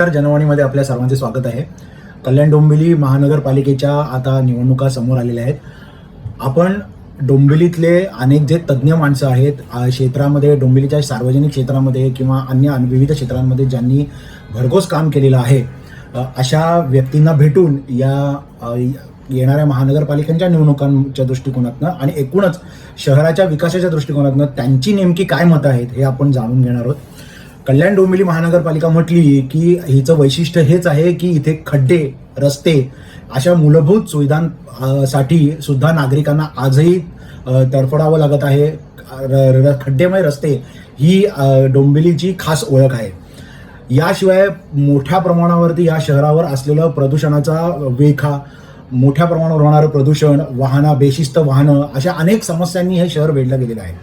नमस्कार जनवाणीमध्ये आपल्या सर्वांचे स्वागत आहे. कल्याण डोंबिवली महानगरपालिकेच्या आता निवडणुका समोर आलेल्या आहेत. आपण डोंबिवलीतले अनेक जे तज्ज्ञ माणसं आहेत क्षेत्रामध्ये डोंबिवलीच्या सार्वजनिक क्षेत्रामध्ये किंवा अन्य अन- विविध क्षेत्रांमध्ये ज्यांनी भरघोस काम केलेलं आहे अशा व्यक्तींना भेटून या येणाऱ्या महानगरपालिकांच्या निवडणुकांच्या दृष्टिकोनातनं आणि एकूणच शहराच्या विकासाच्या दृष्टिकोनातनं त्यांची नेमकी काय मतं आहेत हे आपण जाणून घेणार आहोत. कल्याण डोंबिवली महानगरपालिका म्हटली की हिचं वैशिष्ट्य हेच आहे की इथे खड्डे रस्ते अशा मूलभूत सुविधांसाठी सुद्धा नागरिकांना आजही तडफडावं लागत आहे. र- खड्डेमय रस्ते ही डोंबिवलीची खास ओळख आहे. याशिवाय मोठ्या प्रमाणावरती या शहरावर असलेलं प्रदूषणाचा वेखा मोठ्या प्रमाणावर होणारं प्रदूषण वाहनं बेशिस्त वाहनं अशा अनेक समस्यांनी हे शहर वेढलं गेलेलं आहे.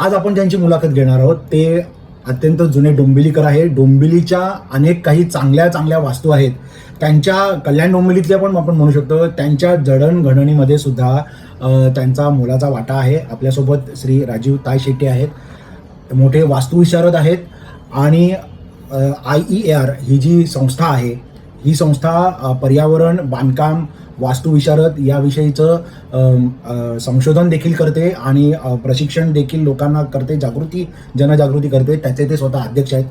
आज आपण ज्यांची मुलाखत घेणार आहोत ते अत्यंत जुने डोंबिवलीकर आहे. डोंबिवलीच्या अनेक काही चांगल्या चांगल्या वास्तू आहेत. त्यांच्या कल्याण डोंबिवलीतल्या पण आपण म्हणू शकतो. त्यांच्या जडणघडणीमध्ये सुद्धा त्यांचा मोलाचा वाटा आहे. आपल्यासोबत श्री राजीव ताय शेट्टी आहेत. मोठे वास्तुविशारद आहेत. आणि आय ई ए आर ही जी संस्था आहे ही संस्था पर्यावरण बांधकाम वास्तुविशारद याविषयीचं संशोधन देखील करते आणि प्रशिक्षण देखील लोकांना करते जागृती जनजागृती करते त्याचे ते स्वतः अध्यक्ष आहेत.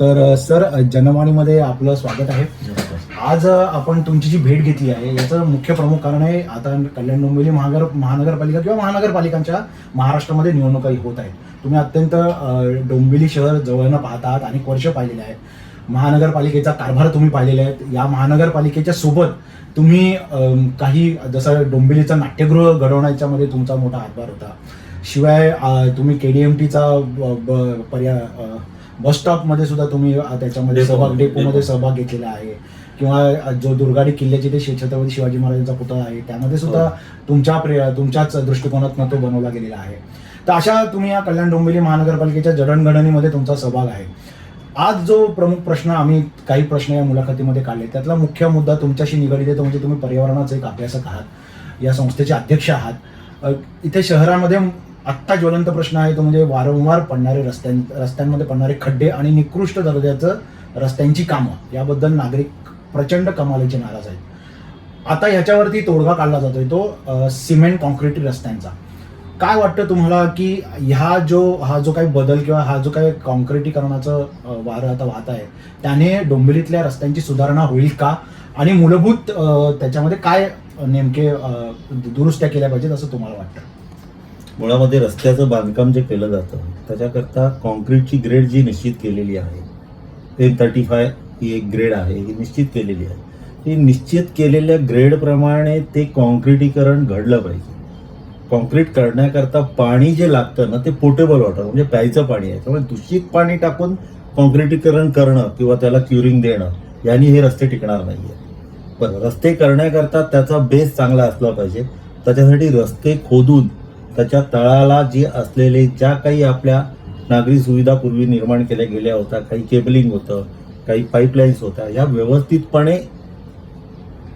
तर सर जनवाणीमध्ये आपलं स्वागत आहे. आज आपण तुमची जी भेट घेतली आहे. याचं मुख्य प्रमुख कारण आहे आता कल्याण डोंबिवली महानगर महानगरपालिका किंवा महानगरपालिकांच्या महाराष्ट्रामध्ये निवडणुका होत आहेत. तुम्ही अत्यंत डोंबिवली शहर जवळनं पाहतात अनेक वर्ष पाहिलेले आहेत. महानगरपालिकेचा कारभार तुम्ही पाहिलेला आहे. या महानगरपालिकेच्या सोबत तुम्ही काही जसं डोंबिवलीचं नाट्यगृह घडवण्याच्या मध्ये तुमचा मोठा हातभार होता. शिवाय तुम्ही केडीएमटीचा पर्याय बस स्टॉपमध्ये सुद्धा तुम्ही त्याच्यामध्ये सहभाग डेपोमध्ये डेपो. सहभाग घेतलेला आहे. किंवा जो दुर्गाडी किल्ल्याचे ते छत्रपती शिवाजी महाराजांचा पुतळा आहे त्यामध्ये सुद्धा हो. तुमच्या प्रे- तुमच्याच दृष्टिकोनातून तो बनवला गेलेला आहे. तर अशा तुम्ही या कल्याण डोंबिवली महानगरपालिकेच्या जडणघडणीमध्ये तुमचा सहभाग आहे. आज जो प्रमुख प्रश्न आम्ही काही प्रश्न या मुलाखतीमध्ये काढले त्यातला मुख्य मुद्दा तुमच्याशी निगडीत आहे तो म्हणजे तुम्ही पर्यावरणाचे एक अभ्यासक आहात. या संस्थेचे अध्यक्ष आहात. इथे शहरामध्ये आत्ता ज्वलंत प्रश्न आहे तो म्हणजे वारंवार पडणारे रस्त्यां रस्त्यांमध्ये पडणारे खड्डे आणि निकृष्ट दर्जाचं रस्त्यांची कामं. याबद्दल नागरिक प्रचंड कमालीचे नाराज आहेत. आता ह्याच्यावरती तोडगा काढला जातोय तो सिमेंट कॉन्क्रीट रस्त्यांचा. काय वाटतं तुम्हाला की ह्या जो हा जो काही बदल किंवा हा जो काही कॉन्क्रिटीकरणाचं वार वारं आता वाहत आहे त्याने डोंबिवलीतल्या रस्त्यांची सुधारणा होईल का? आणि मूलभूत त्याच्यामध्ये काय नेमके दुरुस्त्या केल्या पाहिजेत असं तुम्हाला वाटतं? मुळामध्ये रस्त्याचं बांधकाम जे केलं जातं त्याच्याकरता कॉन्क्रीटची ग्रेड जी निश्चित केलेली आहे एन थर्टी फाय ही एक ग्रेड आहे ही निश्चित केलेली आहे. ती निश्चित केलेल्या ग्रेडप्रमाणे ते कॉन्क्रिटीकरण घडलं पाहिजे. कॉन्क्रीट करण्याकरता पाणी जे लागतं ना ते पोर्टेबल वॉटर म्हणजे प्यायचं पाणी आहे. त्यामुळे दूषित पाणी टाकून कॉन्क्रिटीकरण करणं किंवा त्याला क्युरिंग देणं यांनी हे रस्ते टिकणार नाहीये. पण रस्ते करण्याकरता त्याचा बेस चांगला असला पाहिजे. त्याच्यासाठी रस्ते खोदून त्याच्या तळाला जे असलेले ज्या काही आपल्या नागरी सुविधा पूर्वी निर्माण केल्या गेल्या होत्या काही केबलिंग होतं काही पाईपलाईन्स होत्या ह्या व्यवस्थितपणे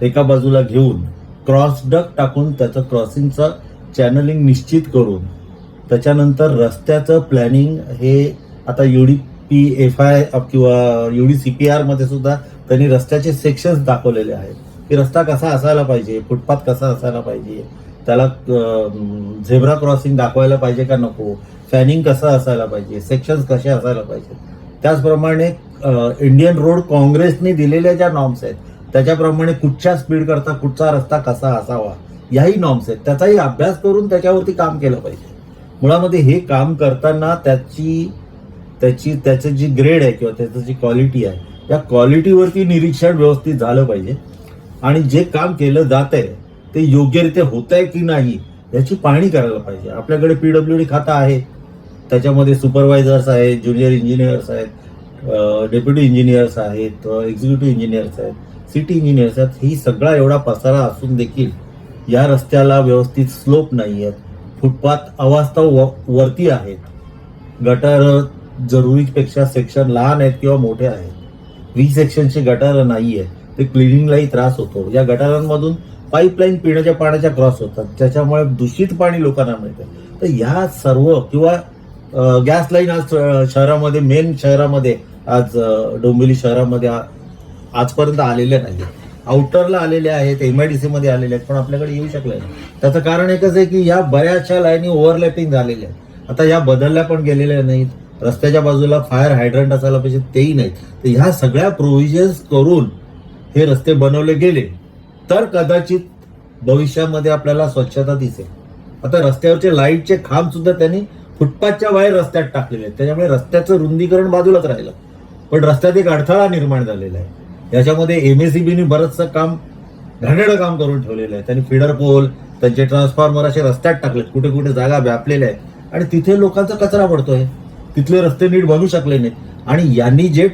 एका बाजूला घेऊन क्रॉस डक टाकून त्याचं क्रॉसिंगचं चॅनलिंग निश्चित करून त्याच्यानंतर रस्त्याचं प्लॅनिंग हे आता युडी पी एफ आय किंवा युडी सी पी आरमध्ये सुद्धा त्यांनी रस्त्याचे सेक्शन्स दाखवलेले आहेत. की रस्ता कसा असायला पाहिजे फुटपाथ कसा असायला पाहिजे त्याला झेब्रा क्रॉसिंग दाखवायला पाहिजे का नको फॅनिंग कसं असायला पाहिजे सेक्शन्स कसे असायला पाहिजे. त्याचप्रमाणे इंडियन रोड काँग्रेसने दिलेल्या ज्या नॉर्म्स आहेत त्याच्याप्रमाणे कुठच्या स्पीड करता कुठचा रस्ता कसा असावा याही नॉर्म्स आहेत. त्याचाही अभ्यास करून त्याच्यावरती काम केलं पाहिजे. मुळामध्ये हे काम करताना त्याची त्याची त्याचं जी ग्रेड आहे किंवा त्याचं जी क्वालिटी आहे या क्वालिटीवरती निरीक्षण व्यवस्थित झालं पाहिजे. आणि जे काम केलं जात आहे ते योग्यरित्या होत आहे की नाही याची पाहणी करायला पाहिजे. आपल्याकडे पीडब्ल्यू डी खातं आहे. त्याच्यामध्ये सुपरवायझर्स आहेत ज्युनियर इंजिनियर्स आहेत डेप्युटी इंजिनियर्स आहेत एक्झिक्युटिव्ह इंजिनियर्स आहेत सिटी इंजिनियर्स आहेत. ही सगळा एवढा पसारा असून देखील या रस्त्याला व्यवस्थित स्लोप नाही आहेत फुटपाथ अवास्तव व- वरती आहेत. गटार जरुरीपेक्षा सेक्शन लहान आहेत किंवा मोठे आहेत. व्ही सेक्शनचे गटार नाही आहेत ते क्लिनिंगलाही त्रास होतो. या गटारांमधून पाईपलाईन पिण्याच्या पाण्याच्या क्रॉस होतात. त्याच्यामुळे दूषित पाणी लोकांना मिळतं. तर ह्या सर्व किंवा गॅस लाईन आज शहरामध्ये मेन शहरामध्ये आज डोंबिवली शहरामध्ये आजपर्यंत आलेले नाही आउटरला आलेले आहेत एम आय डी सीमध्ये आलेले आहेत पण आपल्याकडे येऊ शकले नाही. त्याचं कारण एकच आहे की या बऱ्याचशा लाईनी ओव्हरलॅपिंग झालेल्या आहेत. आता या बदलल्या पण गेलेल्या नाहीत. रस्त्याच्या बाजूला फायर हायड्रंट असायला पाहिजे तेही नाहीत. तर ह्या सगळ्या प्रोव्हिजन्स करून हे रस्ते बनवले गेले तर कदाचित भविष्यामध्ये आपल्याला स्वच्छता दिसेल. आता रस्त्यावरचे लाईटचे खांब सुद्धा त्यांनी फुटपाथच्या बाहेर रस्त्यात टाकलेले आहेत. त्याच्यामुळे रस्त्याचं रुंदीकरण बाजूलाच राहिलं. पण रस्त्यात एक अडथळा निर्माण झालेला आहे. याच्यामध्ये एमएससीबीने बरंचसं काम घाणेडं काम करून ठेवलेलं आहे. त्यांनी फिडर पोल त्यांचे ट्रान्सफॉर्मर असे रस्त्यात टाकलेत. कुठे कुठे जागा व्यापलेल्या आहेत. आणि तिथे लोकांचा कचरा पडतोय. तिथले रस्ते नीट बनू शकले नाहीत. आणि यांनी जे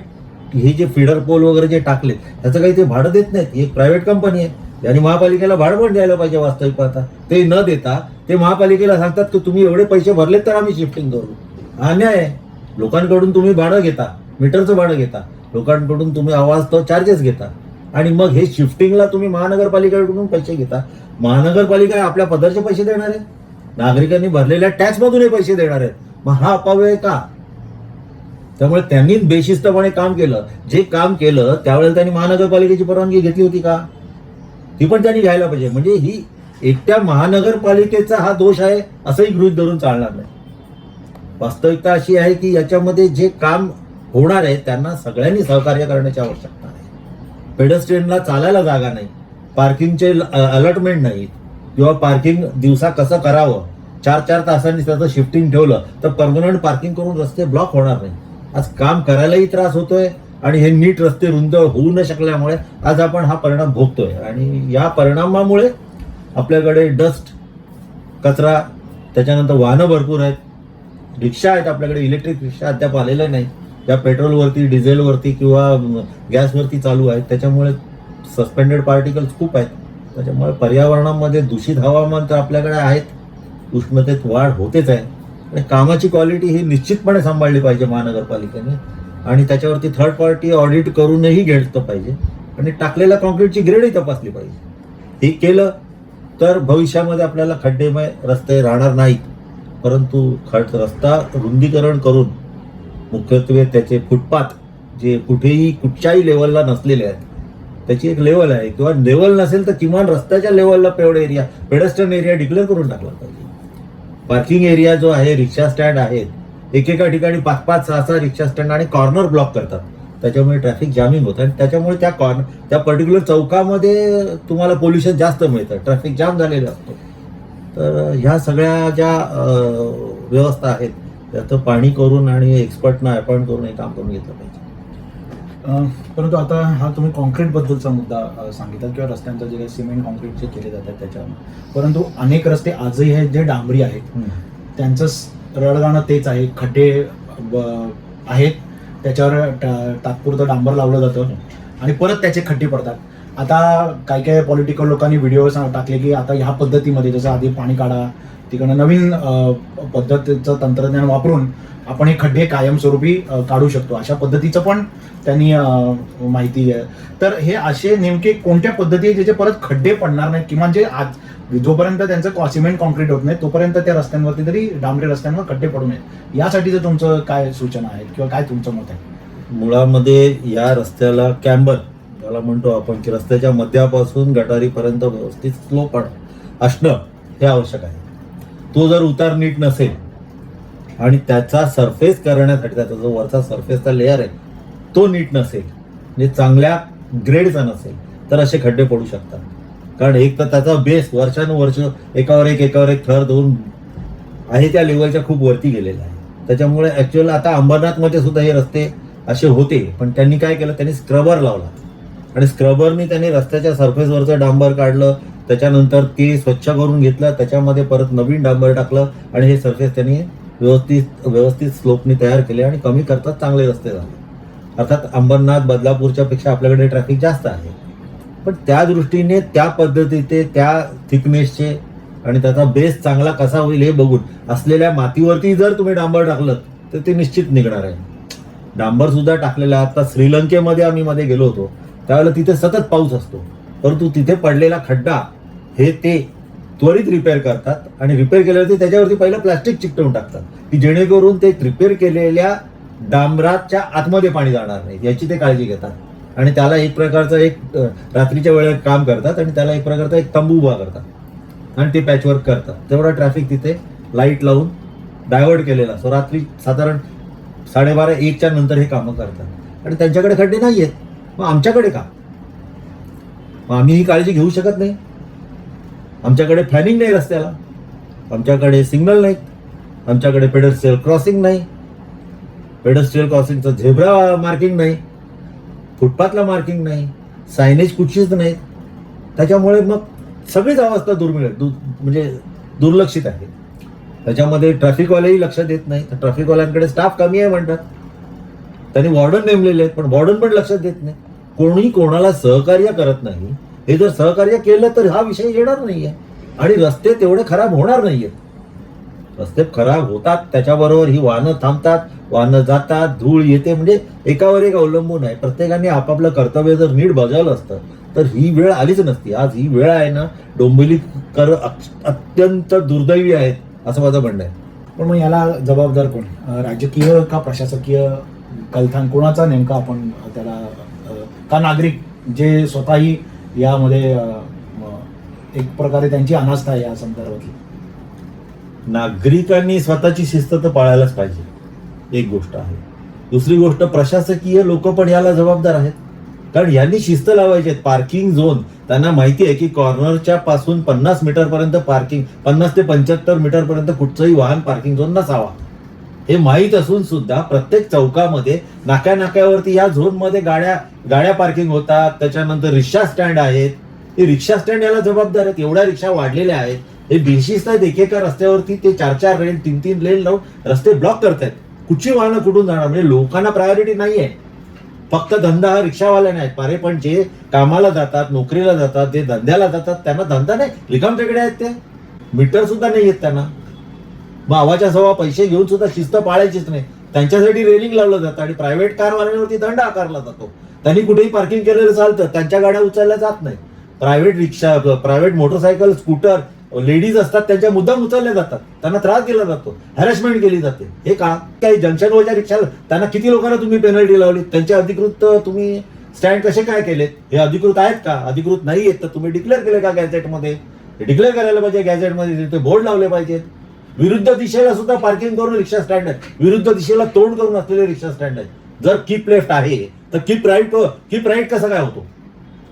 हे जे फिडर पोल वगैरे जे टाकले त्याचं काही ते भाडं देत नाहीत. ही एक प्रायव्हेट कंपनी आहे. यांनी महापालिकेला भाडं पण द्यायला पाहिजे वास्तविक पाहता. ते न देता ते महापालिकेला सांगतात की तुम्ही एवढे पैसे भरलेत तर आम्ही शिफ्टिंग करू. हा अन्याय आहे. लोकांकडून तुम्ही भाडं घेता मीटरचं भाडं घेता. लोकांकडून तुम्ही आवाज तो चार्जेस घेता. आणि मग हे शिफ्टिंगला तुम्ही महानगरपालिकेकडून पैसे घेता. महानगरपालिका आपल्या पदरचे पैसे देणार आहे. नागरिकांनी भरलेल्या टॅक्समधून हे पैसे देणार आहेत. मग हा अपव्यय का? त्यामुळे त्यांनी बेशिस्तपणे काम केलं. जे काम केलं त्यावेळेला त्यांनी महानगरपालिकेची परवानगी घेतली होती का? ती पण त्यांनी घ्यायला पाहिजे. म्हणजे ही एकट्या महानगरपालिकेचा हा दोष आहे असंही गृहित धरून चालणार नाही. वास्तविकता अशी आहे की याच्यामध्ये जे काम होणार आहे त्यांना सगळ्यांनी सहकार्य करण्याची आवश्यकता आहे. पेडस्ट्रियनला चालायला जागा नाही पार्किंगचे अलॉटमेंट नाहीत किंवा पार्किंग दिवसा कसं करावं चार चार तासांनी त्याचं शिफ्टिंग ठेवलं तर परमनंट पार्किंग करून रस्ते ब्लॉक होणार नाही. आज काम करायलाही त्रास होतोय आणि हे नीट रस्ते रुंद होऊ न शकल्यामुळे आज आपण हा परिणाम भोगतोय. आणि या परिणामामुळे आपल्याकडे डस्ट कचरा त्याच्यानंतर वाहनं भरपूर आहेत. रिक्षा आहेत आपल्याकडे इलेक्ट्रिक रिक्षा अद्याप आलेल्या नाही त्या पेट्रोलवरती डिझेलवरती किंवा गॅसवरती चालू आहेत त्याच्यामुळे सस्पेंडेड पार्टिकल्स खूप आहेत. त्याच्यामुळे पर्यावरणामध्ये दूषित हवामान तर आपल्याकडे आहेत. उष्णतेत वाढ होतेच आहे. आणि कामाची क्वालिटी ही निश्चितपणे सांभाळली पाहिजे महानगरपालिकेने. आणि त्याच्यावरती थर्ड पार्टी ऑडिट करूनही घेतलं पाहिजे. आणि टाकलेल्या कॉन्क्रीटची ग्रेडही तपासली पाहिजे. हे केलं तर भविष्यामध्ये आपल्याला खड्डेमय रस्ते राहणार नाहीत. परंतु खड रस्ता रुंदीकरण करून मुख्यत्वे त्याचे फुटपाथ जे कुठेही कुठच्याही लेवलला नसलेले आहेत त्याची एक लेवल आहे. किंवा लेवल नसेल तर किमान रस्त्याच्या लेवलला paved area pedestrian area declare करून टाकला पाहिजे. पार्किंग एरिया जो आहे रिक्षा स्टँड आहेत. एकेका ठिकाणी पाच पाच सहा सहा रिक्षा स्टँड आणि कॉर्नर ब्लॉक करतात. त्याच्यामुळे ट्रॅफिक जामिंग होतं आणि त्याच्यामुळे त्या कॉर्नर त्या पर्टिक्युलर चौकामध्ये तुम्हाला पोल्युशन जास्त मिळतं. ट्रॅफिक जाम झालेलं असतो. तर ह्या सगळ्या ज्या व्यवस्था आहेत त्याचं पाणी करून आणि एक्सपर्टना अपॉइंट करून हे काम करून घेतलं पाहिजे. परंतु आता हा तुम्ही कॉन्क्रीट बद्दलचा मुद्दा सांगितला किंवा रस्त्यांचं जे काही सिमेंट कॉन्क्रीटचे केले जातात त्याच्यावर. परंतु अनेक रस्ते आजही आहेत जे डांबरी आहेत. त्यांचं रडगाणं तेच आहे. खड्डे आहेत. त्याच्यावर तात्पुरतं डांबर लावलं जातं. आणि परत त्याचे खड्डे पडतात. आता काही काही पॉलिटिकल लोकांनी व्हिडिओ टाकले की आता ह्या पद्धतीमध्ये जसं आधी पाणी काढा तिकडनं नवीन पद्धतीचं तंत्रज्ञान वापरून आपण हे खड्डे कायमस्वरूपी काढू शकतो. अशा पद्धतीचं पण त्यांनी माहिती आहे. तर हे असे नेमके कोणत्या पद्धती आहे ज्याचे परत खड्डे पडणार नाहीत किंवा जे आज जोपर्यंत त्यांचं सिमेंट कॉन्क्रीट होत नाही तोपर्यंत त्या रस्त्यांवरती तरी डांबरे रस्त्यांवर खड्डे पडू नयेत. यासाठीचं तुमचं काय सूचना आहेत किंवा काय तुमचं मत आहे? मुळामध्ये या रस्त्याला कॅम्बर ज्याला म्हणतो आपण की रस्त्याच्या मध्यापासून गटारीपर्यंत व्यवस्थित स्लोप असणं हे आवश्यक आहे. तो जर उतार नीट नसेल आणि त्याचा सरफेस करण्यासाठी त्याचा जो वरचा सरफेसचा लेअर आहे तो नीट नसेल म्हणजे चांगल्या ग्रेडचा नसेल तर असे खड्डे पडू शकतात. कारण एक तर त्याचा बेस वर्षानुवर्ष एकावर एक एकावर एक थर दोन आहे त्या लेवलच्या खूप वरती गेलेला आहे. त्याच्यामुळे ॲक्च्युअल आता अंबरनाथमध्ये सुद्धा हे रस्ते असे होते पण त्यांनी काय केलं? त्यांनी स्क्रबर लावला. आणि स्क्रबरनी त्यांनी रस्त्याच्या सरफेसवरचं डांबर काढलं त्याच्यानंतर ते स्वच्छ करून घेतलं त्याच्यामध्ये परत नवीन डांबर टाकलं आणि हे सरफेस त्यांनी व्यवस्थित व्यवस्थित स्लोपनी तयार केले आणि कमी करतात चांगले रस्ते झाले. अर्थात अंबरनाथ बदलापूरच्या पेक्षा आपल्याकडे ट्रॅफिक जास्त आहे. पण त्या दृष्टीने त्या पद्धतीचे त्या थिकनेसचे आणि त्याचा बेस चांगला कसा होईल हे बघून असलेल्या मातीवरती जर तुम्ही डांबर टाकलं तर ते निश्चित निघणार आहे. डांबर सुद्धा टाकलेला आता श्रीलंकेमध्ये आम्ही मध्ये गेलो होतो. त्यावेळेला तिथे सतत पाऊस असतो. परंतु तिथे पडलेला खड्डा हे ते त्वरित रिपेअर करतात आणि रिपेअर केल्यावरती त्याच्यावरती पहिलं प्लास्टिक चिकटवून टाकतात. की जेणेकरून ते रिपेअर केलेल्या डांबराच्या आतमध्ये पाणी जाणार नाही. याची ते काळजी घेतात. आणि त्याला एक प्रकारचं एक रात्रीच्या वेळेत काम करतात आणि त्याला एक प्रकारचा एक तंबू उभा करतात. आणि ते पॅचवर्क करतात. तेवढा ट्रॅफिक तिथे लाइट लावून डायव्हर्ट केलेला असतो. रात्री साधारण साडेबारा एकच्या नंतर हे कामं करतात. आणि त्यांच्याकडे खड्डे नाही आहेत मग आमच्याकडे का? मग आम्ही ही काळजी घेऊ शकत नाही. आमच्याकडे फॅनिंग नाही रस्त्याला. आमच्याकडे सिग्नल नाहीत आमच्याकडे पेडस्ट्रियल क्रॉसिंग नाही. पेडस्ट्रियल क्रॉसिंगचं झेब्रा मार्किंग नाही. फुटपाथला मार्किंग नाही. सायनेज कुठचीच नाही त्याच्यामुळे मग सगळीच अवस्था दुर्मिळ दु म्हणजे दुर्लक्षित आहे. त्याच्यामध्ये ट्रॅफिकवालेही लक्ष देत नाही. तर ट्रॅफिकवाल्यांकडे स्टाफ कमी आहे म्हणतात. त्यांनी वॉर्डन नेमलेले आहेत पण वॉर्डन पण लक्ष देत नाही. कोणी कोणाला सहकार्य करत नाही. हे जर सहकार्य केलं तर हा विषय येणार नाहीये. आणि रस्ते तेवढे खराब होणार नाहीयेत रस्ते खराब होतात त्याच्याबरोबर ही वाहनं थांबतात वाहनं जातात धूळ येते म्हणजे एकावर एक अवलंबून आहे. प्रत्येकाने आपापलं कर्तव्य जर नीट बजावलं असतं तर ही वेळ आलीच नसती. आज ही वेळ आहे ना डोंबिवलीकर कर अत्यंत दुर्दैवी आहेत असं माझं म्हणणं आहे. पण मग याला जबाबदार कोण राजकीय का प्रशासकीय कलथान? कोणाचा नेमका आपण त्याला का नागरिक जे स्वतःही यामध्ये एक प्रकारे त्यांची अनास्था आहे या संदर्भातली. नागरिकांनी स्वतःची शिस्त तर पाळायलाच पाहिजे. एक गोष्ट आहे. दुसरी गोष्ट प्रशासकीय लोक पण याला जबाबदार आहेत. कारण यांनी शिस्त लावायची पार्किंग झोन त्यांना माहिती आहे की कॉर्नरच्या पासून पन्नास मीटर पर्यंत पार्किंग पन्नास ते पंच्याहत्तर मीटर पर्यंत कुठचंही वाहन पार्किंग झोन नसावा. हे माहीत असून सुद्धा प्रत्येक चौकामध्ये नाक्या नाक्यावरती या झोनमध्ये गाड्या गाड्या पार्किंग होतात. त्याच्यानंतर रिक्षा स्टँड आहेत. हे रिक्षा स्टँड याला जबाबदार आहेत. एवढ्या रिक्षा वाढलेल्या आहेत. हे बेशिस्त आहेत. एकेका रस्त्यावरती ते चार चार लेन तीन तीन लेन लावून रस्ते ब्लॉक करतायत. कुठची वाहनं कुठून जाणार? म्हणजे लोकांना प्रायोरिटी नाहीये. फक्त धंदा हा रिक्षावाले नाहीत पारे पण जे कामाला जातात नोकरीला जातात जे धंद्याला जातात त्यांना धंदा नाही. रिकामच्याकडे आहेत ते. मीटर सुद्धा नाही आहेत त्यांना. भावाच्या सवा सव्वा पैसे घेऊन सुद्धा शिस्त पाळायचीच नाही. त्यांच्यासाठी रेलिंग लावलं जातं आणि प्रायव्हेट कारवाल्यांवरती दंड आकारला जातो. त्यांनी कुठेही पार्किंग केलेलं चालतं त्यांच्या गाड्या उचलल्या जात नाही private rickshaw private motorcycle scooter ladies असतात त्यांच्या मुद्दाम उचलल्या जातात. त्यांना त्रास दिला जातो. हॅरेसमेंट केली जाते. हे का? काही जंक्शनवरच्या रिक्षाला त्यांना किती लोकांना तुम्ही पेनल्टी लावली? त्यांचे अधिकृत तुम्ही स्टँड कसे काय केले? हे अधिकृत आहेत का? अधिकृत नाही आहेत तर तुम्ही डिक्लेअर केले का गॅझेटमध्ये डिक्लेअर करायला पाहिजे गॅझेटमध्ये ते बोर्ड लावले पाहिजेत. विरुद्ध दिशेला सुद्धा पार्किंग करून रिक्षा स्टँड आहे विरुद्ध दिशेला तोंड करून असलेले रिक्षा स्टँड आहेत. जर कीप लेफ्ट आहे तर कीप राईट कीप राईट कसा काय होतो?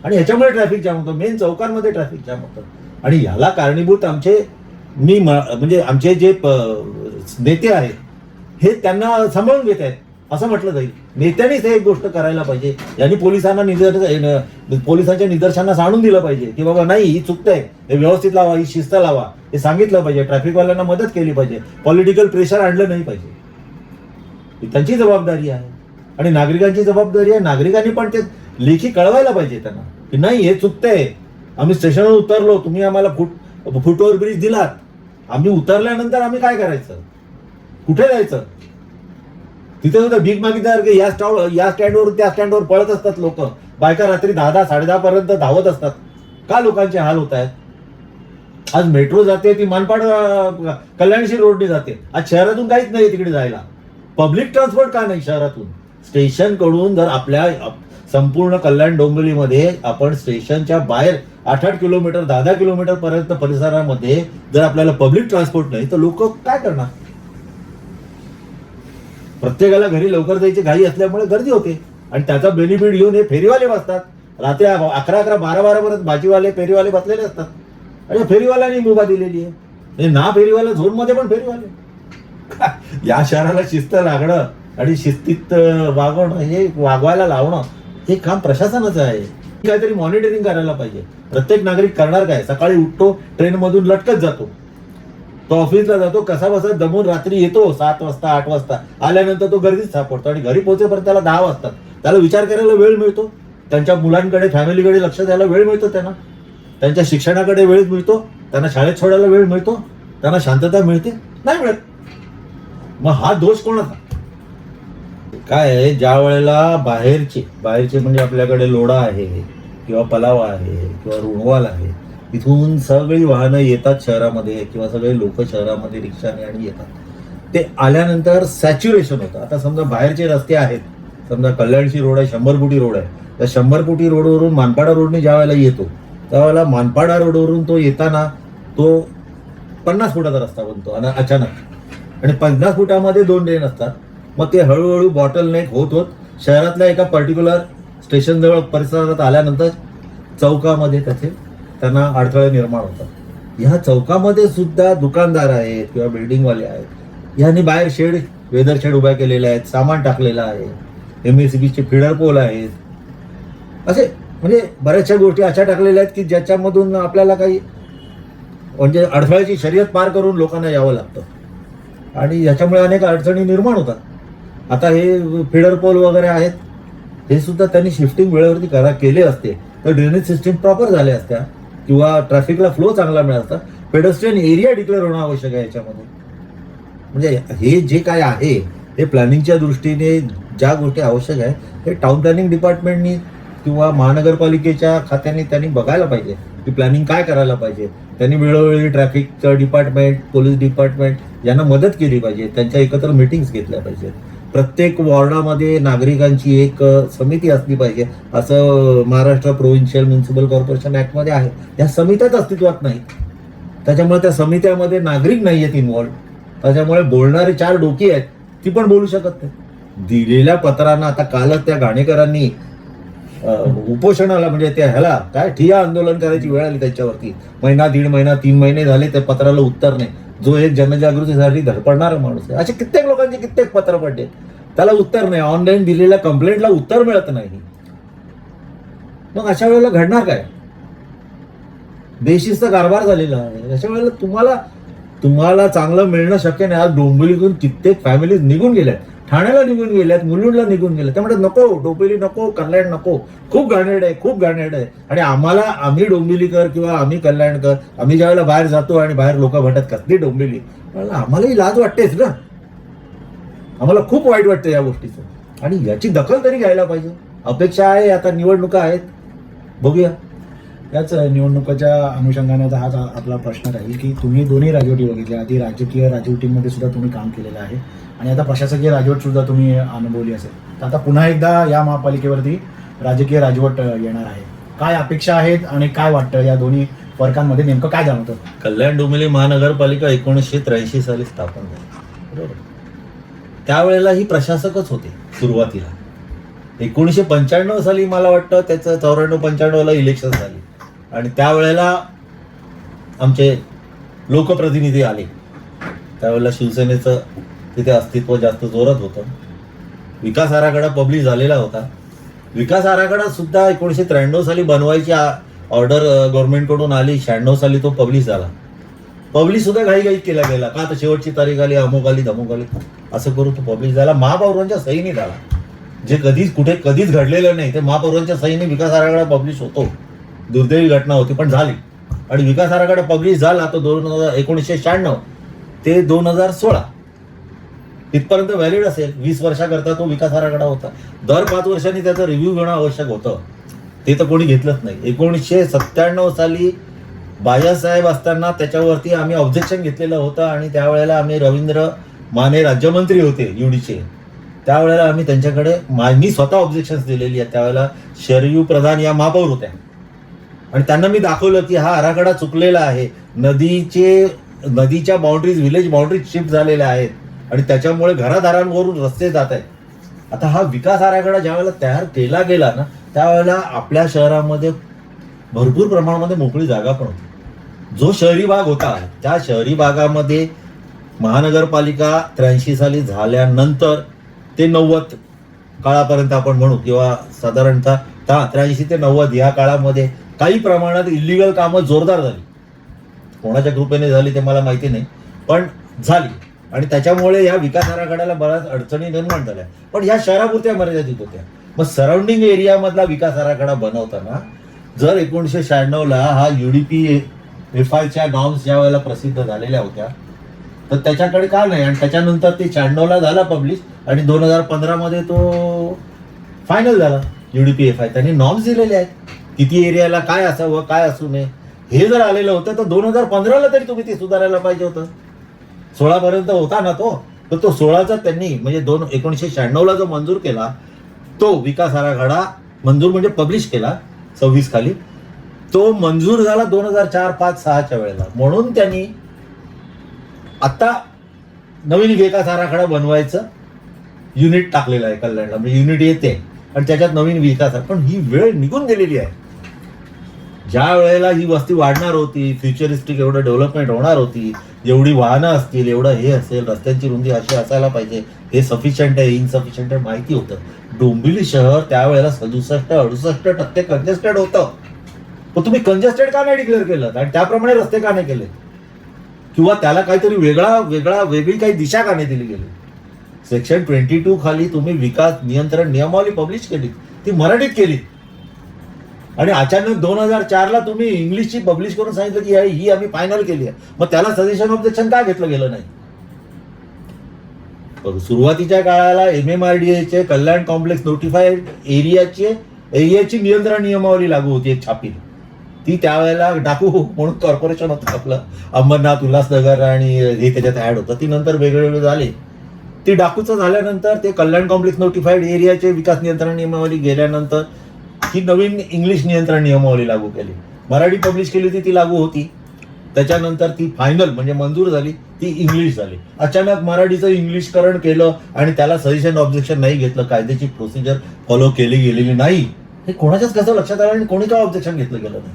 आणि ह्याच्यामुळे ट्रॅफिक जाम होतं. मेन चौकांमध्ये ट्रॅफिक जाम होतं. आणि ह्याला कारणीभूत आमचे मी म- म्हणजे आमचे जे प- नेते आहेत हे त्यांना सांभाळून घेत आहेत. असं म्हटलं जाईल. नेत्यानेच हे एक गोष्ट करायला पाहिजे. यांनी पोलिसांना निदर्श पोलिसांच्या निदर्शनास आणून दिलं पाहिजे की बाबा नाही ही चुकतंय. हे व्यवस्थित लावा ही शिस्त लावा. हे सांगितलं पाहिजे. ट्रॅफिकवाल्यांना मदत केली पाहिजे. पॉलिटिकल प्रेशर आणलं नाही पाहिजे. ही त्यांची जबाबदारी आहे. आणि नागरिकांची जबाबदारी आहे. नागरिकांनी पण ते लेखी कळवायला पाहिजे त्यांना. की नाही हे चुकतंय. आम्ही स्टेशनवर उतरलो. तुम्ही आम्हाला फुट फुटओव्हर ब्रिज दिलात. आम्ही उतरल्यानंतर आम्ही काय करायचं? कुठे जायचं? तिथे सुद्धा भीक मागितल्यासारखे की या स्टॉल या स्टँडवर त्या स्टँडवर पळत असतात लोक. बायका रात्री दहा दहा साडे दहा पर्यंत धावत असतात. का लोकांचे हाल होत आहेत? आज मेट्रो जाते ती मानपाड कल्याणशी रोडने जाते. आज शहरातून काहीच नाही तिकडे जायला. पब्लिक ट्रान्सपोर्ट का नाही शहरातून? स्टेशनकडून जर आपल्या संपूर्ण कल्याण डोंबिवलीमध्ये आपण स्टेशनच्या बाहेर आठ आठ किलोमीटर दहा दहा किलोमीटर पर्यंत परिसरामध्ये जर आपल्याला पब्लिक ट्रान्सपोर्ट नाही तर लोक काय करणार? प्रत्येकाला घरी लवकर जायची घाई असल्यामुळे गर्दी होते. आणि त्याचा बेनिफिट घेऊन हे फेरीवाले बसतात. रात्री अकरा अकरा बारा बारा पर्यंत भाजीवाले फेरीवाले बसलेले असतात. आणि फेरीवाल्यांनी मुभा दिलेली आहे. म्हणजे ना फेरीवाला झोनमध्ये पण फेरीवाले या शहराला शिस्त लागणं आणि शिस्तीत वागवणं हे वागवायला लावणं हे काम प्रशासनाचं आहे. काहीतरी मॉनिटरिंग करायला पाहिजे. प्रत्येक नागरिक करणार काय? सकाळी उठतो ट्रेनमधून लटकत जातो. तो ऑफिसला जातो कसा बसा दमून रात्री येतो सात वाजता आठ वाजता. आल्यानंतर तो गर्दीत सापडतो आणि घरी पोहोचेपर्यंत त्याला दहा वाजतात. त्याला विचार करायला वेळ मिळतो. त्यांच्या मुलांकडे फॅमिलीकडे लक्ष द्यायला वेळ मिळतो त्यांना. त्यांच्या शिक्षणाकडे वेळ मिळतो. त्यांना शाळेत सोडायला वेळ मिळतो. त्यांना शांतता मिळते. नाही मिळत. मग हा दोष कोणाचा? काय आहे, ज्या वेळेला बाहेरचे बाहेरचे म्हणजे आपल्याकडे लोढा आहे किंवा पलावा आहे किंवा रुणवाल आहे इथून सगळी वाहनं येतात शहरामध्ये किंवा सगळे लोक शहरामध्ये रिक्षाने आणि येतात. ते आल्यानंतर सॅच्युरेशन होतं. आता समजा बाहेरचे रस्ते आहेत. समजा कल्याणशी रोड आहे शंभर फुटी रोड आहे. त्या शंभर फुटी रोडवरून मानपाडा रोडने ज्या वेळेला येतो त्यावेळेला मानपाडा रोडवरून तो येताना तो पन्नास फुटाचा रस्ता बनतो आणि अचानक. आणि पन्नास फुटामध्ये दोन लेन असतात. मग ते हळूहळू बॉटल नेक होत होत शहरातल्या एका पर्टिक्युलर स्टेशनजवळ परिसरात आल्यानंतर चौकामध्ये त्याचे त्यांना अडथळे निर्माण होतात. ह्या चौकामध्ये सुद्धा दुकानदार आहेत किंवा बिल्डिंगवाले आहेत. यांनी बाहेर शेड वेदर शेड उभ्या केलेले आहेत सामान टाकलेलं आहे एम एस बीचे फिडर पोल आहेत. असे म्हणजे बऱ्याचशा गोष्टी अशा टाकलेल्या आहेत की ज्याच्यामधून आपल्याला काही म्हणजे अडथळ्याची शर्यत पार करून लोकांना यावं लागतं. आणि याच्यामुळे अनेक अडचणी निर्माण होतात. आता हे फिडर पोल वगैरे आहेत. हे सुद्धा त्यांनी शिफ्टिंग वेळेवरती करा केले असते. तर ड्रेनेज सिस्टीम प्रॉपर झाल्या असत्या. किंवा ट्रॅफिकला फ्लो चांगला मिळाला पेडस्ट्रियन एरिया डिक्लेअर होणं आवश्यक आहे याच्यामध्ये. म्हणजे हे जे काय आहे हे प्लॅनिंगच्या दृष्टीने ज्या गोष्टी आवश्यक आहे हे टाउन प्लॅनिंग डिपार्टमेंटनी किंवा महानगरपालिकेच्या खात्याने त्यांनी बघायला पाहिजे की प्लॅनिंग काय करायला पाहिजे. त्यांनी वेळोवेळी ट्रॅफिकचं डिपार्टमेंट पोलीस डिपार्टमेंट यांना मदत केली पाहिजे त्यांच्या एकत्र मीटिंग्स घेतल्या पाहिजेत. प्रत्येक वॉर्डामध्ये नागरिकांची एक समिती असली पाहिजे. असं महाराष्ट्र प्रोव्हिन्शियल म्युन्सिपल कॉर्पोरेशन ऍक्टमध्ये आहे. या समित्याच अस्तित्वात नाही त्याच्यामुळे त्या समित्यामध्ये नागरिक नाही आहेत इन्व्हॉल्ड त्याच्यामुळे बोलणारे चार डोकी आहेत ती पण बोलू शकत नाही दिलेल्या पत्रांना आता कालच त्या घाणेकरांनी उपोषणाला म्हणजे त्या ह्याला काय ठिया आंदोलन करायची वेळ आली त्याच्यावरती. महिना दीड महिना तीन महिने झाले त्या पत्राला उत्तर नाही. जो एक जनजागृतीसाठी धडपडणारा माणूस आहे. असे कित्येक लोकांचे कित्येक पत्र पडले त्याला उत्तर नाही. ऑनलाईन दिलेल्या कंप्लेंटला उत्तर मिळत नाही. मग अशा वेळेला घडणार काय? बेशिस्त कारभार झालेला आहे. अशा वेळेला तुम्हाला तुम्हाला चांगलं मिळणं शक्य नाही. आज डोंबिवलीतून कित्येक फॅमिलीज निघून गेल्या ठाण्याला निघून गेल्यात मुलुंडला निघून गेल्यात. त्यामुळे नको डोंबिवली नको कल्याण नको. खूप घाणेरड आहे खूप घाणेरड आहे. आणि आम्हाला आम्ही डोंबिवलीकर किंवा आम्ही कल्याणकर आम्ही ज्यावेळेला बाहेर जातो आणि बाहेर लोक म्हणतात कसली डोंबिवली. आम्हालाही लाज वाटतेच ना. आम्हाला खूप वाईट वाटतं या गोष्टीचं. आणि याची दखल तरी घ्यायला पाहिजे. अपेक्षा आहे आता निवडणुका आहेत. बघूया. याच निवडणुकाच्या अनुषंगाने हा आपला प्रश्न राहील की तुम्ही दोन्ही राजवटी बघितल्या. आधी राजकीय राजवटीमध्ये सुद्धा तुम्ही काम केलेलं आहे. आणि आता प्रशासकीय राजवट सुद्धा तुम्ही अनुभवली असेल. तर आता पुन्हा एकदा या महापालिकेवरती राजकीय राजवट येणार आहे. काय अपेक्षा आहेत आणि काय वाटतं? या दोन्ही फरकांमध्ये नेमकं काय जाणवतं? कल्याण डोंबिवली महानगरपालिका एकोणीसशे त्र्याऐंशी साली स्थापन झाली. बरोबर? त्यावेळेला ही प्रशासकच होते सुरुवातीला. एकोणीसशे पंच्याण्णव साली मला वाटतं त्याचं चौऱ्याण्णव पंच्याण्णवला इलेक्शन झाली. आणि त्यावेळेला आमचे लोकप्रतिनिधी आले. त्यावेळेला शिवसेनेचं तिथे अस्तित्व जास्त जोरात होतं. विकास आराखडा पब्लिश झालेला होता. विकास आराखडा सुद्धा एकोणीसशे त्र्याण्णव साली बनवायची ऑर्डर गव्हर्नमेंटकडून आली. शहाण्णव साली तो पब्लिश झाला. पब्लिश सुद्धा घाई घाई केला गेला. का तर शेवटची तारीख आली? अमुक आली धमुक आली. असं करून तो पब्लिश झाला. महापौरांच्या सहीने झाला. जे कधीच कुठे कधीच घडलेलं नाही ते महापौरांच्या सहीने विकास आराखडा पब्लिश होतो. दुर्दैवी घटना होती पण झाली. आणि विकास आराखडा पब्लिश झाला तो दोन हजार एकोणीसशे शहाण्णव. ते दोन हजार सोळा. तिथपर्यंत व्हॅलिड असेल वीस वर्षाकरता तो विकास आराखडा होता. दर पाच वर्षांनी त्याचा रिव्ह्यू घेणं आवश्यक होतं. ते तर कोणी घेतलंच नाही. एकोणीसशे सत्त्याण्णव साली बायासाहेब असताना त्याच्यावरती आम्ही ऑब्जेक्शन घेतलेलं होतं आणि त्यावेळेला आम्ही रवींद्र माने राज्यमंत्री होते युडीचे त्यावेळेला आम्ही त्यांच्याकडे मा- मी स्वतः ऑब्जेक्शन्स दिलेली आहेत. त्यावेळेला शरयू प्रधान या महापौर होत्या. आणि त्यांना मी दाखवलं की हा आराखडा चुकलेला आहे. नदीचे नदीच्या बाउंड्रीज विलेज बाउंड्रीज शिफ्ट झालेल्या आहेत. आणि त्याच्यामुळे घरादारांवरून रस्ते जात आहेत. आता हा विकास आराखडा ज्यावेळेला तयार केला गेला ना त्यावेळेला आपल्या शहरामध्ये भरपूर प्रमाणामध्ये मोकळी जागा पण होती. जो शहरी भाग होता त्या शहरी भागामध्ये महानगरपालिका त्र्याऐंशी साली झाल्यानंतर ते नव्वद काळापर्यंत आपण म्हणू किंवा साधारणतः त्र्याऐंशी ते नव्वद या काळामध्ये काही प्रमाणात इलिगल कामं जोरदार झाली. कोणाच्या कृपेने झाली ते मला माहिती नाही पण झाली. आणि त्याच्यामुळे या विकास आराखड्याला बऱ्याच अडचणी निर्माण झाल्या. पण ह्या शहरापुरत्या मर्यादित होत्या. मग सराउंडिंग एरियामधला विकास आराखडा बनवताना जर एकोणीसशे शहाण्णवला हा युडीपी एफ आयच्या नॉर्म्स ज्या वेळेला प्रसिद्ध झालेल्या होत्या तर त्याच्याकडे का नाही? आणि त्याच्यानंतर ते शहाण्णवला झाला पब्लिश आणि दोन हजार पंधरामध्ये तो फायनल झाला युडीपी एफ आय त्यांनी नॉर्म्स दिलेले आहेत. किती एरियाला काय असावं काय असू नये हे जर आलेलं होतं तर दोन हजार पंधराला तरी तुम्ही ते सुधारायला पाहिजे होतं. सोळापर्यंत होता ना तो तर तो सोळाचा त्यांनी म्हणजे दोन एकोणीसशे शहाण्णवला जो मंजूर केला तो विकास आराखडा मंजूर म्हणजे पब्लिश केला सव्वीस खाली. तो मंजूर झाला दोन हजार चार पाच सहाच्या वेळेला. म्हणून त्यांनी आता नवीन विकास आराखडा बनवायचं युनिट टाकलेलं आहे कल्याणला. म्हणजे युनिट येते आणि त्याच्यात नवीन विकास आहे. पण ही वेळ निघून गेलेली आहे. ज्या वेळेला ही वस्ती वाढणार होती फ्युचरिस्टिक एवढं डेव्हलपमेंट होणार होती एवढी वाहनं असतील एवढं हे असेल रस्त्यांची रुंदी अशी असायला पाहिजे हे सफिशियंट आहे इनसफिशियंट आहे माहिती होतं. डोंबिवली शहर त्यावेळेला सदुसष्ट अडुसष्ट टक्के कंजेस्टेड होतं. पण तुम्ही कंजेस्टेड का नाही डिक्लेअर केलं? आणि त्याप्रमाणे रस्ते का नाही केले? किंवा त्याला काहीतरी वेगळा वेगळा वेगळी काही दिशा का नाही दिली गेली? सेक्शन ट्वेंटी टू खाली तुम्ही विकास नियंत्रण नियमावली पब्लिश केली ती मराठीत केली आणि अचानक दोन हजार चारला तुम्ही इंग्लिशची पब्लिश करून सांगितलं की ही आम्ही फायनल केली आहे. मग त्याला सजेशन ऑब्जेक्शन का घेतलं गेलं नाही? सुरुवातीच्या काळाला एम एम आर डी एचे कल्याण कॉम्प्लेक्स नोटिफाईड एरियाचे एरियाची नियंत्रण नियमावली लागू होती एक छापील. ती त्यावेळेला डाकू म्हणून कॉर्पोरेशन होतं आपलं. अंबरनाथ उल्हासनगर आणि हे त्याच्यात ऍड होतं. ती नंतर वेगळे झाले. ती डाकूचं झाल्यानंतर ते कल्याण कॉम्प्लेक्स नोटिफाईड एरियाचे विकास नियंत्रण नियमावली गेल्यानंतर ही नवीन इंग्लिश नियंत्रण नियमावली लागू केली. मराठी पब्लिश केली होती ती लागू होती. त्याच्यानंतर ती फायनल म्हणजे मंजूर झाली ती इंग्लिश झाली. अचानक मराठीचं इंग्लिशकरण केलं आणि त्याला सजेशन ऑब्जेक्शन नाही घेतलं कायद्याची प्रोसिजर फॉलो केली गेलेली नाही. हे कोणाच्याच कसं लक्षात आलं आणि कोणी का ऑब्जेक्शन घेतलं गेलं नाही?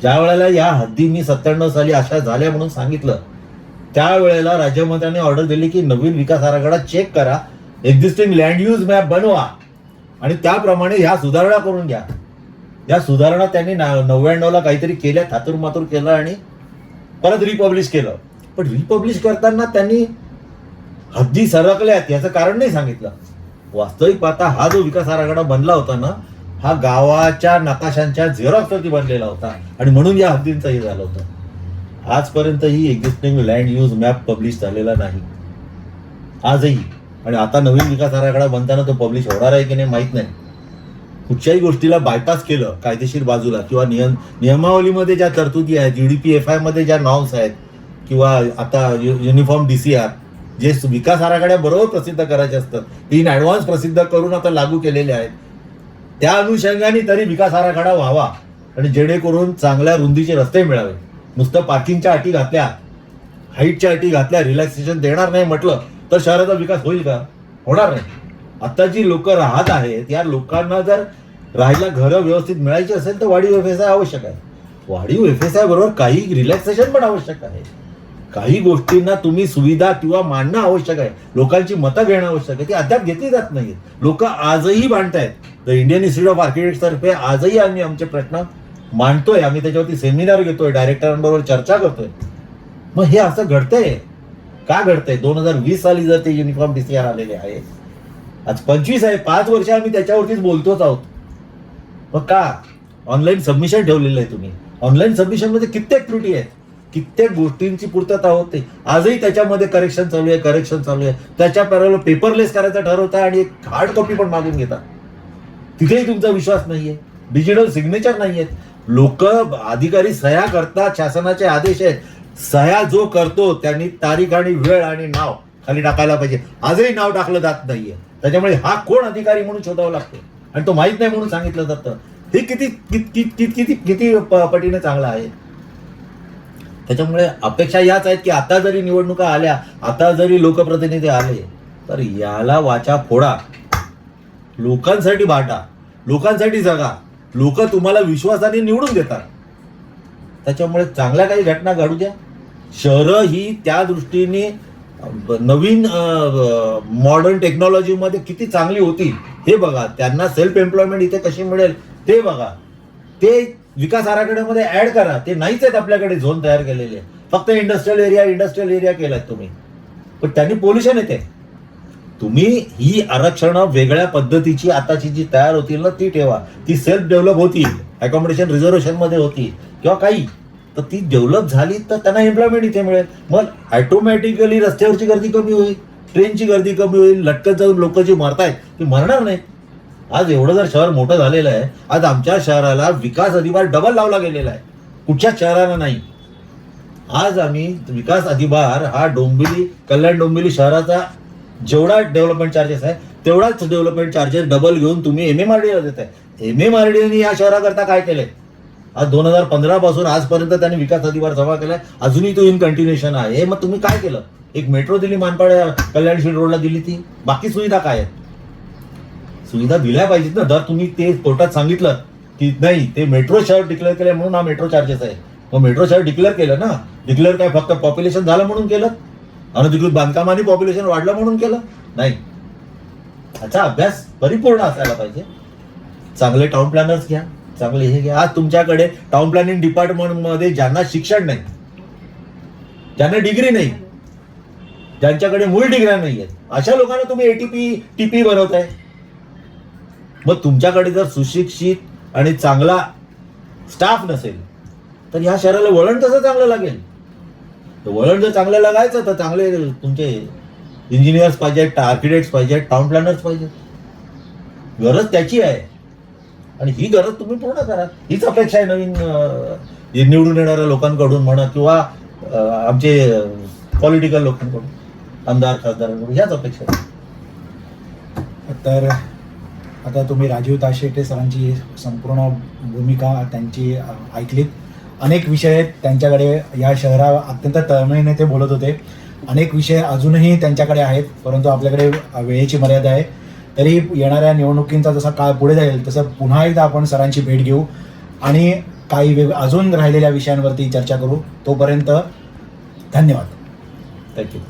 ज्या वेळेला या हद्दी मी सत्त्याण्णव साली अशा झाल्या म्हणून सांगितलं त्यावेळेला राज्यमंत्र्यांनी ऑर्डर दिली की नवीन विकास आराखडा चेक करा. एक्झिस्टिंग लँड यूज मॅप बनवा. आणि त्याप्रमाणे ह्या सुधारणा करून घ्या. या सुधारणा त्यांनी ना नव्याण्णवला काहीतरी केल्या थातूर मातूर केलं आणि परत रिपब्लिश केलं. पण रिपब्लिश करताना त्यांनी हद्दी सरकल्यात याचं कारण नाही सांगितलं. वास्तविक पाहता हा जो विकास आराखडा बनला होता ना हा गावाच्या नकाशांच्या झेरॉक्सवरती बनलेला होता. आणि म्हणून या हद्दींचं हे झालं होतं. आजपर्यंत ही existing land use map publish झालेला नाही. आजही. आणि आता नवीन विकास आराखडा बनताना तो पब्लिश होणार आहे की नाही माहीत नाही. कुठच्याही गोष्टीला बायपास केलं कायदेशीर बाजूला किंवा नियम नियमावलीमध्ये ज्या तरतुदी आहेत जी डी पी एफ आयमध्ये ज्या नॉर्म्स आहेत किंवा आता यु- युनिफॉर्म डी सी आर जे विकास आराखड्या बरोबर प्रसिद्ध करायचे असतात इन ॲडव्हान्स प्रसिद्ध करून आता लागू केलेले आहेत. त्या अनुषंगाने तरी विकास आराखडा व्हावा आणि जेणेकरून चांगल्या रुंदीचे रस्ते मिळावे. नुसतं पार्किंगच्या अटी घातल्या हाईटच्या अटी घातल्या रिलॅक्सेशन देणार नाही म्हटलं तर शहराचा विकास होईल का? होणार नाही. आता जी लोक राहत आहेत या लोकांना जर राहायला घरं व्यवस्थित मिळायची असेल तर वाढीव व्यवसाय आवश्यक आहे. वाढीव व्यवसाय बरोबर काही रिलॅक्सेशन पण आवश्यक आहे. काही गोष्टींना तुम्ही सुविधा किंवा मांडणं आवश्यक आहे. लोकांची मतं घेणं आवश्यक आहे. ती अद्याप घेतली जात नाहीत लोक आजही मांडतायत द इंडियन इन्स्टिट्यूट ऑफ आर्किटेक्टतर्फे आजही आम्ही आमचे प्रश्न मांडतोय. आम्ही त्याच्यावरती सेमिनार घेतोय. डायरेक्टरांबरोबर चर्चा करतोय. मग हे असं घडतंय? का घडतंय? दोन हजार वीस साली जर ते युनिफॉर्म डीसीआर आलेले आहे आज पंचवीस आहे पाच वर्ष आम्ही त्याच्यावरतीच बोलतोच आहोत. मग का? ऑनलाईन सबमिशन ठेवलेलं आहे तुम्ही. ऑनलाईन सबमिशनमध्ये कित्येक त्रुटी आहेत. कित्येक गोष्टींची पूर्तता होते. आजही त्याच्यामध्ये करेक्शन चालू आहे करेक्शन चालू आहे. त्याच्या पॅरल पेपरलेस करायचं ठरवता आणि एक हार्ड कॉपी पण मागून घेता तिथेही तुमचा विश्वास नाहीये. डिजिटल सिग्नेचर नाही आहेत लोक अधिकारी सह्या करतात शासनाचे आदेश आहेत. सह्या जो करतो त्यांनी तारीख आणि वेळ आणि नाव खाली टाकायला पाहिजे. आजही नाव टाकलं जात नाहीये. त्याच्यामुळे हा कोण अधिकारी म्हणून शोधावा लागतो? आणि तो माहीत नाही म्हणून सांगितलं जातं. हे किती किती किती किती पटीने चांगलं आहे? त्याच्यामुळे अपेक्षा याच आहेत की आता जरी निवडणुका आल्या आता जरी लोकप्रतिनिधी आले तर याला वाचा फोडा. लोकांसाठी बाटा. लोकांसाठी जगा. लोक तुम्हाला विश्वासाने निवडून देतात. त्याच्यामुळे चांगल्या काही घटना घडू द्या. शहरं ही त्या दृष्टीने नवीन मॉडर्न टेक्नॉलॉजीमध्ये किती चांगली होती हे बघा. त्यांना सेल्फ एम्प्लॉयमेंट इथे कशी मिळेल ते बघा. ते विकास आराखड्यामध्ये ॲड करा. ते नाहीच आहेत आपल्याकडे झोन तयार केलेले. फक्त इंडस्ट्रियल एरिया इंडस्ट्रियल एरिया केलात तुम्ही. पण त्यांनी पोल्युशन येते. तुम्ही ही आरक्षणं वेगळ्या पद्धतीची आताची जी तयार होतील ना ती ठेवा. ती सेल्फ डेव्हलप होतील अकॉमोडेशन रिझर्वेशनमध्ये होती किंवा काही तर ती डेव्हलप झाली तर त्यांना एम्प्लॉयमेंट इथे मिळेल. मग ऑटोमॅटिकली रस्त्यावरची गर्दी कमी होईल ट्रेनची गर्दी कमी होईल लटकत जाऊन लोक जी मरतायत ती मरणार नाही. आज एवढं जर शहर मोठं झालेलं आहे आज आमच्या शहराला विकास अधिभार डबल लावला गेलेला आहे. कुठच्याच शहराला नाही. आज आम्ही विकास अधिभार हा डोंबिवली कल्याण डोंबिवली शहराचा जेवढा डेव्हलपमेंट चार्जेस आहे तेवढाच डेव्हलपमेंट चार्जेस डबल घेऊन तुम्ही एम एम आर डीला देत आहे एम एम आर डीने या शहराकरता काय केलंय? आज दोन हजार पंधरा पासून आजपर्यंत त्यांनी विकास अधिभार जमा केलाय. अजूनही तो इन कंटिन्युएशन आहे. मग तुम्ही काय केलं? एक मेट्रो दिली मानपाड कल्याण रोडला दिली ती. बाकी सुविधा काय आहेत? सुविधा दिल्या पाहिजेत ना. जर तुम्ही ते कोर्टात सांगितलं की नाही ते मेट्रो शहर डिक्लेअर केलं म्हणून हा मेट्रो चार्जेस आहे. मग मेट्रो शहर डिक्लेअर केलं ना. डिक्लेअर काय? फक्त पॉप्युलेशन झालं म्हणून केलं? अनधिकृत बांधकामाने पॉप्युलेशन वाढलं म्हणून केलं? नाही. याचा अभ्यास परिपूर्ण असायला पाहिजे. चांगले टाउन प्लॅनर्स घ्या. चांगले हे आज तुमच्याकडे टाउन प्लॅनिंग डिपार्टमेंटमध्ये ज्यांना शिक्षण नाही ज्यांना डिग्री नाही ज्यांच्याकडे मूळ डिग्र्या नाही आहेत अशा लोकांना तुम्ही एटीपी टीपी बनवताय. मग तुमच्याकडे जर सुशिक्षित आणि चांगला स्टाफ नसेल तर ह्या शहराला वळण तसं चांगलं लागेल? तर वळण जर चांगलं लागायचं तर चांगले तुमचे इंजिनियर्स पाहिजेत आर्किटेक्ट्स पाहिजेत टाउन प्लॅनर्स पाहिजेत. गरज त्याची आहे. आणि ही गरज तुम्ही पूर्ण करा. हीच अपेक्षा आहे नवीन निवडून येणाऱ्या लोकांकडून म्हणा किंवा आमचे पॉलिटिकल लोकांकडून आमदार खासदारांकडून ह्याच अपेक्षा तर आता तुम्ही राजीव ताशेटे सरांची संपूर्ण भूमिका त्यांची ऐकलीत. अनेक विषय आहेत त्यांच्याकडे. या शहरा अत्यंत तळमळीने ते बोलत होते. अनेक विषय अजूनही त्यांच्याकडे आहेत परंतु आपल्याकडे वेळेची मर्यादा आहे. तरी येणाऱ्या निवडणुकींचा जसा काळ पुढे जाईल तसं पुन्हा एकदा आपण सरांची भेट घेऊ आणि काही वेग अजून राहिलेल्या विषयांवरती चर्चा करू. तोपर्यंत धन्यवाद. थँक्यू